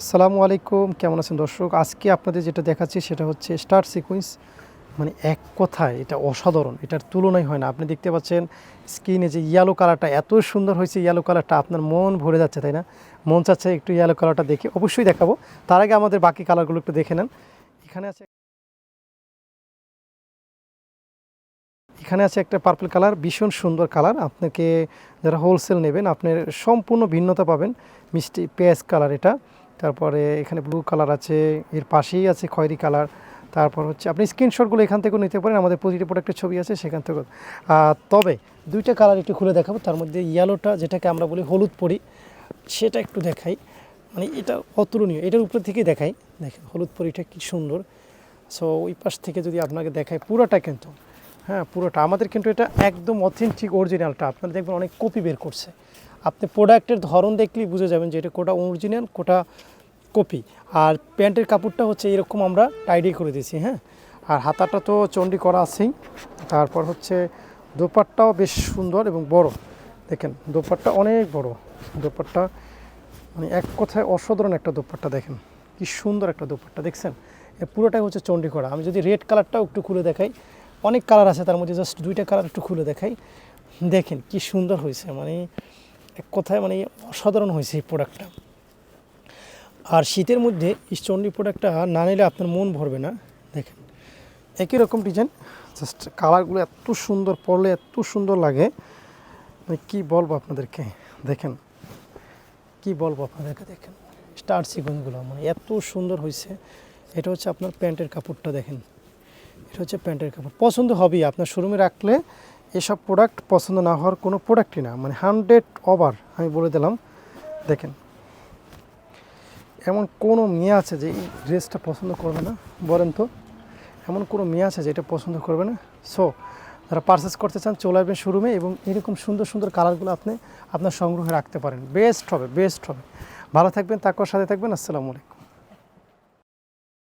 আসসালামু আলাইকুম, কেমন আছেন দর্শক? আজকে আপনাদের যেটা দেখাচ্ছি সেটা হচ্ছে স্টার সিকুয়েন্স। মানে এক কথায় এটা অসাধারণ, এটার তুলনাই হয় না। আপনি দেখতে পাচ্ছেন স্কিনে যে ইয়েলো কালারটা এত সুন্দর হয়েছে ইয়েলো কালারটা আপনার মন ভরে যাচ্ছে, তাই না? মন চাচ্ছে একটু ইয়েলো কালারটা দেখে, অবশ্যই দেখাবো। তার আগে আমাদের বাকি কালারগুলো একটু দেখে নেন। এখানে আছে এখানে আছে একটা পার্পল কালার ভীষণ সুন্দর কালার আপনাকে যারা হোলসেল নেবেন, আপনার সম্পূর্ণ ভিন্নতা পাবেন। মিষ্টি পেঁয়াজ কালার এটা। তারপরে এখানে ব্লু কালার আছে, এর পাশেই আছে খয়েরি কালার তারপর হচ্ছে আপনি স্ক্রিনশটগুলো এখান থেকেও নিতে পারেন, আমাদের প্রতিটি প্রোডাক্টের ছবি আছে সেখান থেকেও। তবে দুইটা কালার একটু খুলে দেখাবো, তার মধ্যে ইয়েলোটা যেটাকে আমরা বলি হলুদ পরি, সেটা একটু দেখাই। মানে এটা অতুলনীয়, এটার উপর থেকেই দেখাই। দেখেন, হলুদ পরিটা কি সুন্দর। সো ওই পাশ থেকে যদি আপনাকে দেখায় পুরোটা কিন্তু হ্যাঁ পুরোটা। আমাদের কিন্তু এটা একদম অথেন্টিক অরিজিনালটা আপনারা দেখবেন অনেক কপি বের করছে। আপনি প্রোডাক্টের ধরন দেখলেই বুঝে যাবেন যে এটা কোটা অরিজিনাল কোটা কপি আর প্যান্টের কাপড়টা হচ্ছে এরকম আমরা টাইডি করে দিয়েছি হ্যাঁ? আর হাতাটা তো চন্ডি করা আছেই। তারপর হচ্ছে দোপাট্টাও বেশ সুন্দর এবং বড়। দেখেন, দোপাট্টা অনেক বড়। দোপাট্টা মানে এক কথায় অসাধারণ একটা দোপাট্টা, দেখেন। কি সুন্দর একটা দোপাট্টা, দেখছেন? পুরোটাই হচ্ছে চন্ডি করা। আমি যদি রেড কালারটাও একটু খুলে দেখাই, অনেক কালার আছে, তার মধ্যে জাস্ট দুইটা কালার একটু খুলে দেখাই। দেখেন, কি সুন্দর হয়েছে মানে এক কথায় মানে অসাধারণ হয়েছে এই প্রোডাক্টটা আর শীতের মধ্যে চন্ডি প্রোডাক্টটা না নিলে আপনার মন ভরবে না। দেখেন, একই রকম ডিজাইন জাস্ট কালারগুলো এত সুন্দর, পরলে এত সুন্দর লাগে। মানে কী বলব আপনাদেরকে? দেখেন, কি বলব আপনাদেরকে? দেখেন স্টার সিকোয়েন্সগুলো মানে এত সুন্দর হয়েছে। এটা হচ্ছে আপনার প্যান্টের কাপড়টা, দেখেন। এটা হচ্ছে প্যান্টের কাপড়। পছন্দ হবেই। আপনার শোরুমে রাখলে এসব প্রোডাক্ট পছন্দ না হওয়ার কোনো প্রোডাক্টই না। মানে হান্ড্রেড ওভার আমি বলে দিলাম। দেখেন, এমন কোনো মেয়ে আছে যে এই ড্রেসটা পছন্দ করবে না, বলেন তো। এমন কোনো মেয়ে আছে যে এটা পছন্দ করবে না। সো যারা পারচেস করতে চান, চলে আসবেন শোরুমে এবং এরকম সুন্দর সুন্দর কালারগুলো আপনি আপনার সংগ্রহে রাখতে পারেন। বেস্ট হবে বেস্ট হবে। ভালো থাকবেন তারপর সাথে থাকবেন। আসসালামু আলাইকুম।